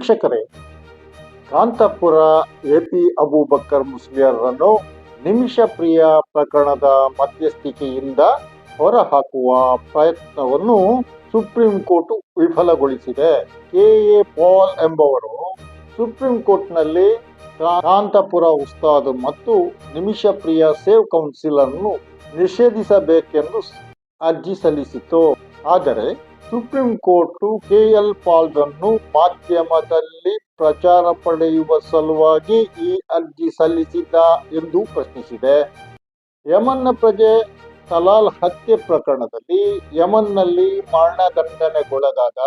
ವೀಕ್ಷಕರೇ, ಕಾಂತಪುರ ಎಪಿ ಅಬೂಬಕ್ಕರ್ ಮುಸ್ಲಿಯರನ್ನು ನಿಮಿಷ ಪ್ರಿಯ ಪ್ರಕರಣದ ಮಧ್ಯಸ್ಥಿಕೆಯಿಂದ ಹೊರಹಾಕುವ ಪ್ರಯತ್ನವನ್ನು ಸುಪ್ರೀಂ ಕೋರ್ಟ್ ವಿಫಲಗೊಳಿಸಿದೆ. ಕೆ. ಎ. ಪಾಲ್ ಎಂಬವರು ಸುಪ್ರೀಂ ಕೋರ್ಟ್ನಲ್ಲಿ ಕಾಂತಪುರ ಉಸ್ತಾದ್ ಮತ್ತು ನಿಮಿಷ ಪ್ರಿಯ ಸೇವ್ ಕೌನ್ಸಿಲ್ ಅನ್ನು ನಿಷೇಧಿಸಬೇಕೆಂದು ಅರ್ಜಿ ಸಲ್ಲಿಸಿತು ಆದರೆ ಸುಪ್ರೀಂ ಕೋರ್ಟ್ ಕೆಎಲ್ ಪಾಲ್ರನ್ನು ಮಾಧ್ಯಮದಲ್ಲಿ ಪ್ರಚಾರ ಪಡೆಯುವ ಸಲುವಾಗಿ ಈ ಅರ್ಜಿ ಸಲ್ಲಿಸಿದ್ದ ಎಂದು ಪ್ರಶ್ನಿಸಿದೆ. ಯಮನ್ನ ಪ್ರಜೆ ತಲಾಲ್ ಹತ್ಯೆ ಪ್ರಕರಣದಲ್ಲಿ ಯಮನ್ನಲ್ಲಿ ಮರಣದಂಡನೆಗೊಳಗಾದ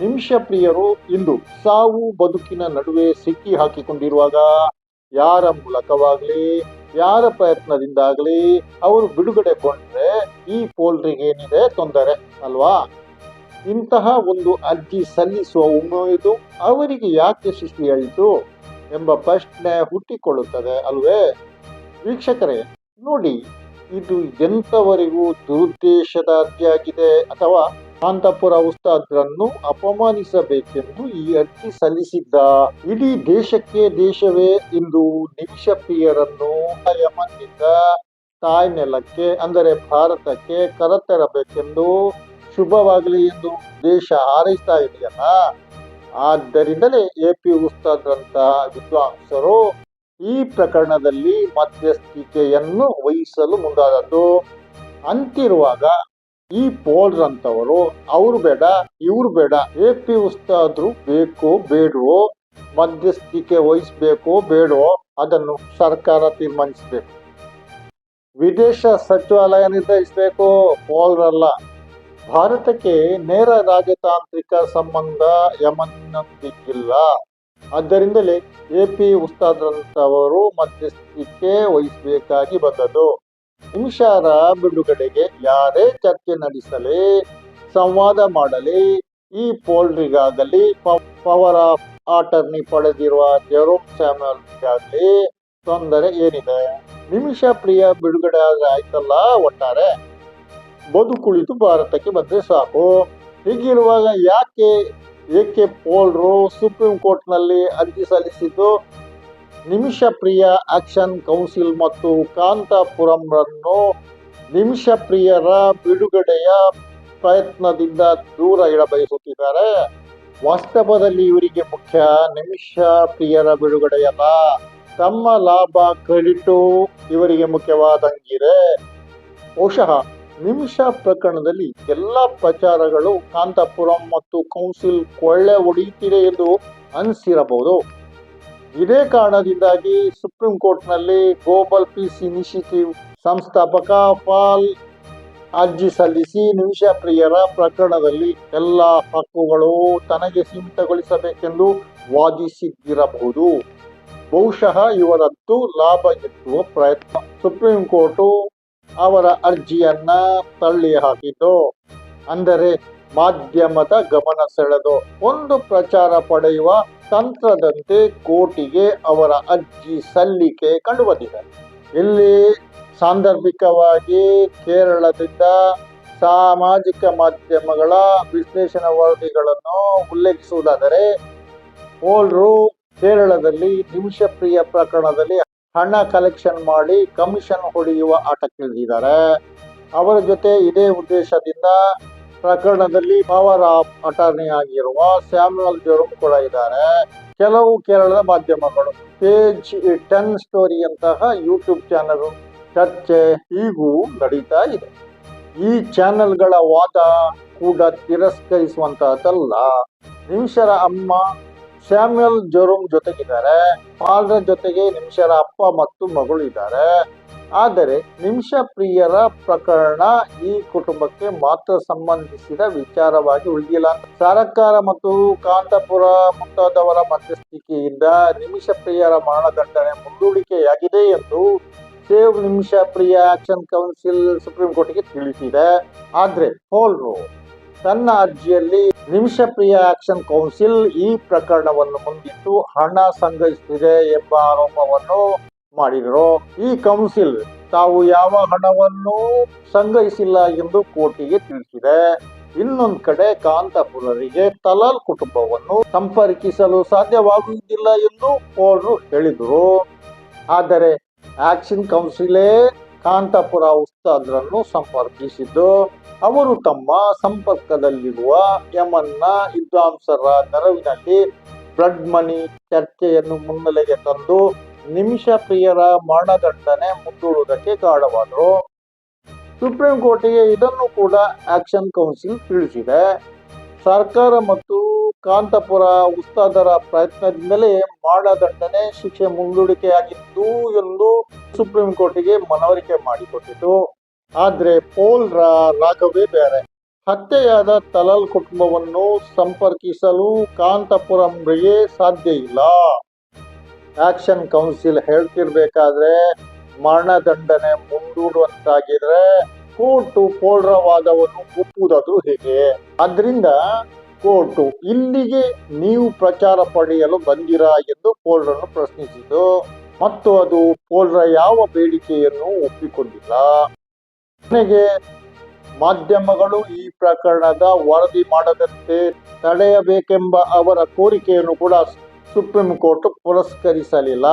ನಿಮಿಷ ಪ್ರಿಯರು ಇಂದು ಸಾವು ಬದುಕಿನ ನಡುವೆ ಸಿಕ್ಕಿ ಹಾಕಿಕೊಂಡಿರುವಾಗ ಯಾರ ಮೂಲಕವಾಗಲಿ, ಯಾರ ಪ್ರಯತ್ನದಿಂದಾಗಲಿ ಅವರು ಬಿಡುಗಡೆಗೊಂಡ್ರೆ ಈ ಪೋಲ್ರಿಗೆ ಏನಿದೆ ತೊಂದರೆ, ಅಲ್ವಾ? ಇಂತಹ ಒಂದು ಅರ್ಜಿ ಸಲ್ಲಿಸುವ ಉಮೇದು ಅವರಿಗೆ ಯಾಕೆ ಸೃಷ್ಟಿಯಾಯಿತು ಎಂಬ ಪ್ರಶ್ನೆ ಹುಟ್ಟಿಕೊಳ್ಳುತ್ತದೆ ಅಲ್ವೇ? ವೀಕ್ಷಕರೇ, ನೋಡಿ, ಇದು ಎಂತವರೆಗೂ ದುರುದ್ದೇಶದ ಅರ್ಜಿಯಾಗಿದೆ ಅಥವಾ ಕಾಂತಪುರ ಉಸ್ತಾದ್ರನ್ನು ಅಪಮಾನಿಸಬೇಕೆಂದು ಈ ಅರ್ಜಿ ಸಲ್ಲಿಸಿದ್ದ? ಇಡೀ ದೇಶಕ್ಕೆ ದೇಶವೇ ಇಂದು ನಿಕ್ಷಪ್ರಿಯರನ್ನು ಪ್ರಿಯರನ್ನು ತಾಯ್ನೆಲಕ್ಕೆ ತಾಯ್ ಅಂದರೆ ಭಾರತಕ್ಕೆ ಕರೆತರಬೇಕೆಂದು ಶುಭವಾಗಲಿ ಎಂದು ದೇಶ ಹಾರೈಸ್ತಾ ಇದೆಯಲ್ಲ? ಆದ್ದರಿಂದಲೇ ಎ ಪಿ ಉಸ್ತಾದ್ರಂತಹ ವಿದ್ವಾಂಸರು ಈ ಪ್ರಕರಣದಲ್ಲಿ ಮಧ್ಯಸ್ಥಿಕೆಯನ್ನು ವಹಿಸಲು ಮುಂದಾದದ್ದು. ಅಂತಿರುವಾಗ ಈ ಪೋಲ್ರಂತವರು ಅವ್ರು ಬೇಡ, ಇವ್ರು ಬೇಡ, ಎ ಪಿ ಉಸ್ತಾದ್ರು ಬೇಕೋ ಬೇಡವೋ, ಮಧ್ಯಸ್ಥಿಕೆ ವಹಿಸ್ಬೇಕೋ ಬೇಡವೋ, ಅದನ್ನು ಸರ್ಕಾರ ತೀರ್ಮಾನಿಸಬೇಕು. ವಿದೇಶ ಸಚಿವಾಲಯ ನಿರ್ಧರಿಸಬೇಕು, ಪೋಲ್ರಲ್ಲ. ಭಾರತಕ್ಕೆ ನೇರ ರಾಜತಾಂತ್ರಿಕ ಸಂಬಂಧ ಯಮನ್ನೊಂದಿಗಿಲ್ಲ ಆದ್ದರಿಂದಲೇ ಎ ಪಿ ಉಸ್ತಾದ್ರಂಥವರು ಮಧ್ಯಸ್ಥಿಕೆ ವಹಿಸಬೇಕಾಗಿ ಬಂದದ್ದು. ನಿಮಿಷಾರ ಬಿಡುಗಡೆಗೆ ಯಾರೇ ಚರ್ಚೆ ನಡೆಸಲಿ, ಸಂವಾದ ಮಾಡಲಿ, ಈ ಪೋಲ್ರಿಗಾಗಲಿ ಪವರ್ ಆಫ್ ಆಟರ್ನಿ ಪಡೆದಿರುವ ಜೆರೋಮ್ ಸ್ಯಾಮಲ್ಗಾಗಲಿ ತೊಂದರೆ ಏನಿದೆ? ನಿಮಿಷ ಪ್ರಿಯ ಬಿಡುಗಡೆ ಆದ್ರೆ ಆಯ್ತಲ್ಲ ಒಟ್ಟಾರೆ? ಬದುಕುಳಿದು ಭಾರತಕ್ಕೆ ಬಂದರೆ ಸಾಕು. ಹೀಗಿರುವಾಗ ಯಾಕೆ ಏಕೆ ಪೋಲ್ರು ಸುಪ್ರೀಂ ಕೋರ್ಟ್ನಲ್ಲಿ ಅರ್ಜಿ ಸಲ್ಲಿಸಿದ್ದು? ನಿಮಿಷ ಪ್ರಿಯ ಆಕ್ಷನ್ ಕೌನ್ಸಿಲ್ ಮತ್ತು ಕಾಂತಾಪುರಂರನ್ನು ನಿಮಿಷ ಪ್ರಿಯರ ಬಿಡುಗಡೆಯ ಪ್ರಯತ್ನದಿಂದ ದೂರ ಇಡಬಯಸುತ್ತಿದ್ದಾರೆ. ವಾಸ್ತವದಲ್ಲಿ ಇವರಿಗೆ ಮುಖ್ಯ ನಿಮಿಷ ಪ್ರಿಯರ ಬಿಡುಗಡೆಯಲ್ಲ. ತಮ್ಮ ಲಾಭ ಕ್ರೆಡಿಟು ಇವರಿಗೆ ಮುಖ್ಯವಾದಂಗಿದೆ. ಬಹುಶಃ ನಿಮಿಷ ಪ್ರಕರಣದಲ್ಲಿ ಎಲ್ಲ ಪ್ರಚಾರಗಳು ಕಾಂತಾಪುರಂ ಮತ್ತು ಕೌನ್ಸಿಲ್ ಕೊಳ್ಳೆ ಹೊಡೆಯುತ್ತಿದೆ ಎಂದು ಅನಿಸಿರಬಹುದು. ಇದೇ ಕಾರಣದಿಂದಾಗಿ ಸುಪ್ರೀಂ ಕೋರ್ಟ್ನಲ್ಲಿ ಗ್ಲೋಬಲ್ ಪೀಸ್ ಇನಿಷಿಯೇಟಿವ್ ಸಂಸ್ಥಾಪಕ ಪಾಲ್ ಅರ್ಜಿ ಸಲ್ಲಿಸಿ ನಿಮಿಷ ಪ್ರಿಯರ ಪ್ರಕರಣದಲ್ಲಿ ಎಲ್ಲ ಹಕ್ಕುಗಳು ತನಗೆ ಸೀಮಿತಗೊಳಿಸಬೇಕೆಂದು ವಾದಿಸಿದ್ದಿರಬಹುದು. ಬಹುಶಃ ಇವರದ್ದು ಲಾಭ ಎತ್ತುವ ಪ್ರಯತ್ನ. ಸುಪ್ರೀಂ ಕೋರ್ಟು ಅವರ ಅರ್ಜಿಯನ್ನ ತಳ್ಳಿ ಹಾಕಿತು ಅಂದರೆ ಮಾಧ್ಯಮದ ಗಮನ ಸೆಳೆದು ಒಂದು ಪ್ರಚಾರ ಪಡೆಯುವ ತಂತ್ರದಂತೆ ಕೋರ್ಟಿಗೆ ಅವರ ಅರ್ಜಿ ಸಲ್ಲಿಕೆ ಕಂಡುಬಂದಿದೆ. ಇಲ್ಲಿ ಸಾಂದರ್ಭಿಕವಾಗಿ ಕೇರಳದಿಂದ ಸಾಮಾಜಿಕ ಮಾಧ್ಯಮಗಳ ವಿಶ್ಲೇಷಣಾ ವರದಿಗಳನ್ನು ಉಲ್ಲೇಖಿಸುವುದಾದರೆ ಪೋಲ್ರು ಕೇರಳದಲ್ಲಿ ನಿಮಿಷಪ್ರಿಯ ಪ್ರಕರಣದಲ್ಲಿ ಹಣ ಕಲೆಕ್ಷನ್ ಮಾಡಿ ಕಮಿಷನ್ ಹೊಡೆಯುವ ಆಟಕ್ಕಿಳಿದಿದ್ದಾರೆ ಅವರ ಜೊತೆ ಇದೇ ಉದ್ದೇಶದಿಂದ ಪ್ರಕರಣದಲ್ಲಿ ಪವರ್ ಆಫ್ ಅಟಾರ್ನಿ ಆಗಿರುವ ಸ್ಯಾಮ್ಯುಯಲ್ ಜೋರಮ್ ಕೂಡ ಇದ್ದಾರೆ. ಕೆಲವು ಕೇರಳದ ಮಾಧ್ಯಮಗಳು ಪೇಜ್ ಟೆನ್ ಸ್ಟೋರಿ ಅಂತಹ ಯೂಟ್ಯೂಬ್ ಚಾನಲ್ ಚರ್ಚೆ ಈಗೂ ನಡೀತಾ ಇದೆ. ಈ ಚಾನೆಲ್ಗಳ ವಾದ ಕೂಡ ತಿರಸ್ಕರಿಸುವಂತಹದ್ದಲ್ಲ. ನಿಮಿಷರ ಅಮ್ಮ ಸ್ಯಾಮ್ಯಲ್ ಜೋರೂಮ್ ಜೊತೆಗಿದ್ದಾರೆ. ಪಾಲ್ರ ಜೊತೆಗೆ ನಿಮಿಷರ ಅಪ್ಪ ಮತ್ತು ಮಗಳು ಇದ್ದಾರೆ. ಆದರೆ ನಿಮಿಷ ಪ್ರಿಯರ ಪ್ರಕರಣ ಈ ಕುಟುಂಬಕ್ಕೆ ಮಾತ್ರ ಸಂಬಂಧಿಸಿದ ವಿಚಾರವಾಗಿ ಉಳಿದಿಲ್ಲ. ಸರಕಾರ ಮತ್ತು ಕಾಂತಪುರ ಮುಂತಾದವರ ಮಧ್ಯಸ್ಥಿಕೆಯಿಂದ ನಿಮಿಷ ಪ್ರಿಯರ ಮರಣದಂಡನೆ ಮುಂದೂಡಿಕೆಯಾಗಿದೆ ಎಂದು ಸೇವ್ ನಿಮಿಷ ಪ್ರಿಯ ಆಕ್ಷನ್ ಕೌನ್ಸಿಲ್ ಸುಪ್ರೀಂ ಕೋರ್ಟ್ಗೆ ತಿಳಿಸಿದೆ. ಆದ್ರೆ ಹೋಲ್ರು ತನ್ನ ಅರ್ಜಿಯಲ್ಲಿ ನಿಮಿಷ ಪ್ರಿಯ ಆಕ್ಷನ್ ಕೌನ್ಸಿಲ್ ಈ ಪ್ರಕರಣವನ್ನು ಮುಂದಿಟ್ಟು ಹಣ ಸಂಗ್ರಹಿಸುತ್ತಿದೆ ಎಂಬ ಆರೋಪವನ್ನು ಮಾಡಿದರು. ಈ ಕೌನ್ಸಿಲ್ ತಾವು ಯಾವ ಹಣವನ್ನು ಸಂಗ್ರಹಿಸಿಲ್ಲ ಎಂದು ಕೋರ್ಟಿಗೆ ತಿಳಿಸಿದೆ. ಇನ್ನೊಂದು ಕಡೆ ಕಾಂತಪುರರಿಗೆ ತಲಾಲ್ ಕುಟುಂಬವನ್ನು ಸಂಪರ್ಕಿಸಲು ಸಾಧ್ಯವಾಗುವುದಿಲ್ಲ ಎಂದು ಕೋರ್ಟ್ ಹೇಳಿದರು. ಆದರೆ ಆಕ್ಷನ್ ಕೌನ್ಸಿಲೇ ಕಾಂತಪುರ ಉಸ್ತಾದ್ರನ್ನು ಸಂಪರ್ಕಿಸಿದ್ದು, ಅವರು ತಮ್ಮ ಸಂಪರ್ಕದಲ್ಲಿರುವ ಯಮನ್ನ ವಿದ್ವಾಂಸರ ನೆರವಿನಲ್ಲಿ ಬ್ಲಡ್ ಮನಿ ಚರ್ಚೆಯನ್ನು ಮುನ್ನೆಲೆಗೆ ತಂದು ನಿಮಿಷ ಪ್ರಿಯರ ಮರಣದಂಡನೆ ಮುಂದೂಡುವುದಕ್ಕೆ ಕಾರಣವಾದರು. ಸುಪ್ರೀಂ ಕೋರ್ಟಿಗೆ ಇದನ್ನು ಕೂಡ ಆಕ್ಷನ್ ಕೌನ್ಸಿಲ್ ತಿಳಿಸಿದೆ. ಸರ್ಕಾರ ಮತ್ತು ಕಾಂತಪುರ ಉಸ್ತಾದರ ಪ್ರಯತ್ನದಿಂದಲೇ ಮರಣದಂಡನೆ ಶಿಕ್ಷೆ ಮುಂದೂಡಿಕೆಯಾಗಿತ್ತು ಎಂದು ಸುಪ್ರೀಂ ಕೋರ್ಟಿಗೆ ಮನವರಿಕೆ ಮಾಡಿಕೊಟ್ಟಿತು. ಆದ್ರೆ ಪೋಲ್ರ ರಾಗವೇ ಬೇರೆ. ಹತ್ಯೆಯಾದ ತಲಲ್ ಕುಟುಂಬವನ್ನು ಸಂಪರ್ಕಿಸಲು ಕಾಂತಪುರಂಗೆ ಸಾಧ್ಯ ಇಲ್ಲ. ಆಕ್ಷನ್ ಕೌನ್ಸಿಲ್ ಹೇಳ್ತಿರ್ಬೇಕಾದ್ರೆ ಮರಣದಂಡನೆ ಮುಂದೂಡುವಂತಾಗಿದ್ರೆ ಕೋರ್ಟು ಪೋಲ್ರ ವಾದವನ್ನು ಒಪ್ಪುವುದಾದ್ರೂ ಹೇಗೆ? ಆದ್ರಿಂದ ಕೋರ್ಟು. ಇಲ್ಲಿಗೆ ನೀವು ಪ್ರಚಾರ ಪಡೆಯಲು ಬಂದಿರಾ ಎಂದು ಪೋಲ್ರನ್ನು ಪ್ರಶ್ನಿಸಿತು ಮತ್ತು ಅದು ಪೋಲ್ರ ಯಾವ ಬೇಡಿಕೆಯನ್ನು ಒಪ್ಪಿಕೊಂಡಿಲ್ಲ. ಕೊನೆಗೆ ಮಾಧ್ಯಮಗಳು ಈ ಪ್ರಕರಣದ ವರದಿ ಮಾಡದಂತೆ ತಡೆಯಬೇಕೆಂಬ ಅವರ ಕೋರಿಕೆಯನ್ನು ಕೂಡ ಸುಪ್ರೀಂ ಕೋರ್ಟ್ ಪುರಸ್ಕರಿಸಲಿಲ್ಲ.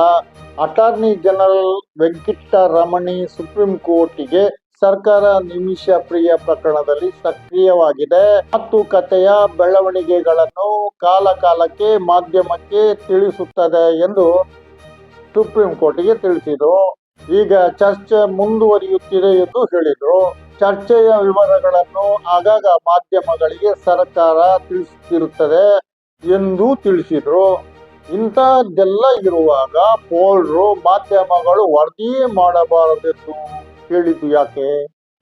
ಅಟಾರ್ನಿ ಜನರಲ್ ವೆಂಕಟರಮಣಿ ಸುಪ್ರೀಂ ಕೋರ್ಟಿಗೆ ಸರ್ಕಾರ ನಿಮಿಷ ಪ್ರಿಯ ಪ್ರಕರಣದಲ್ಲಿ ಸಕ್ರಿಯವಾಗಿದೆ. ಮತ್ತು ಕತೆಯ ಬೆಳವಣಿಗೆಗಳನ್ನು ಕಾಲಕಾಲಕ್ಕೆ ಮಾಧ್ಯಮಕ್ಕೆ ತಿಳಿಸುತ್ತದೆ ಎಂದು ಸುಪ್ರೀಂ ಕೋರ್ಟಿಗೆ ತಿಳಿಸಿದರು. ಈಗ ಚರ್ಚೆ ಮುಂದುವರಿಯುತ್ತಿದೆ ಎಂದು ಹೇಳಿದರು. ಚರ್ಚೆಯ ವಿವರಗಳನ್ನು ಆಗಾಗ ಮಾಧ್ಯಮಗಳಿಗೆ ಸರ್ಕಾರ ತಿಳಿಸುತ್ತಿರುತ್ತದೆ ಎಂದು ತಿಳಿಸಿದರು. ಇಂಥದ್ದೆಲ್ಲ ಇರುವಾಗ ಪೋಲ್ರು ಮಾಧ್ಯಮಗಳು ವರದಿ ಮಾಡಬಾರದೆಂದು ಹೇಳಿದ್ದು ಯಾಕೆ?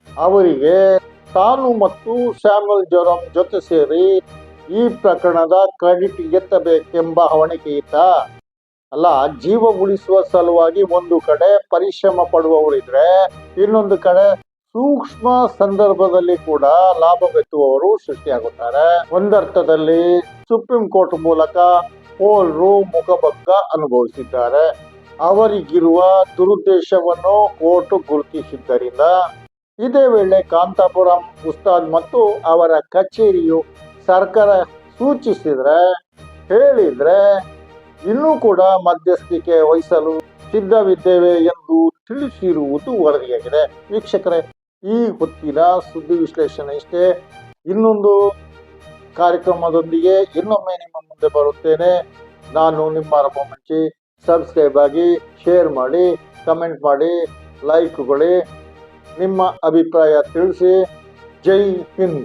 ಅವರಿಗೆ ತಾನು ಮತ್ತು ಸ್ಯಾಮಲ್ ಜೊರಾಮ್ ಜೊತೆ ಸೇರಿ ಈ ಪ್ರಕರಣದ ಕ್ರೆಡಿಟ್ ಎತ್ತಬೇಕೆಂಬ ಹವಣಿಕೆ ಇತ್ತ ಅಲ್ಲ, ಜೀವ ಉಳಿಸುವ ಸಲುವಾಗಿ ಒಂದು ಕಡೆ ಪರಿಶ್ರಮ ಪಡುವವರಿದ್ರೆ ಇನ್ನೊಂದು ಕಡೆ ಸೂಕ್ಷ್ಮ ಸಂದರ್ಭದಲ್ಲಿ ಕೂಡ ಲಾಭವೆತ್ತುವವರು ಸೃಷ್ಟಿಯಾಗುತ್ತಾರೆ. ಒಂದರ್ಥದಲ್ಲಿ ಸುಪ್ರೀಂ ಕೋರ್ಟ್ ಮೂಲಕ ಪೋಲ್ರು ಮುಖಭಂಗ ಅನುಭವಿಸಿದ್ದಾರೆ. ಅವರಿಗಿರುವ ದುರುದ್ದೇಶವನ್ನು ಕೋರ್ಟು ಗುರುತಿಸಿದ್ದರಿಂದ ಇದೇ ವೇಳೆ ಕಾಂತಾಪುರಂ ಉಸ್ತಾದ್ ಮತ್ತು ಅವರ ಕಚೇರಿಯು ಸರ್ಕಾರ ಸೂಚಿಸಿದ್ರೆ, ಹೇಳಿದ್ರೆ ಇನ್ನೂ ಕೂಡ ಮಧ್ಯಸ್ಥಿಕೆ ವಹಿಸಲು ಸಿದ್ಧವಿದ್ದೇವೆ ಎಂದು ತಿಳಿಸಿರುವುದು ವರದಿಯಾಗಿದೆ. ವೀಕ್ಷಕರೇ, ಈ ಹೊತ್ತಿನ ಸುದ್ದಿ ವಿಶ್ಲೇಷಣೆ ಇಷ್ಟೇ. ಇನ್ನೊಂದು ಕಾರ್ಯಕ್ರಮದೊಂದಿಗೆ ಇನ್ನೊಮ್ಮೆ ನಿಮ್ಮ ಮುಂದೆ ಬರುತ್ತೇನೆ. ನಾನು ನಿಮ್ಮ ರಮಂಚಿ ಸಬ್ಸ್ಕ್ರೈಬ್ ಆಗಿ ಶೇರ್ ಮಾಡಿ ಕಮೆಂಟ್ ಮಾಡಿ ಲೈಕ್ ಕೊಡಿ. ನಿಮ್ಮ ಅಭಿಪ್ರಾಯ ತಿಳಿಸಿ. ಜೈ ಹಿಂದ್.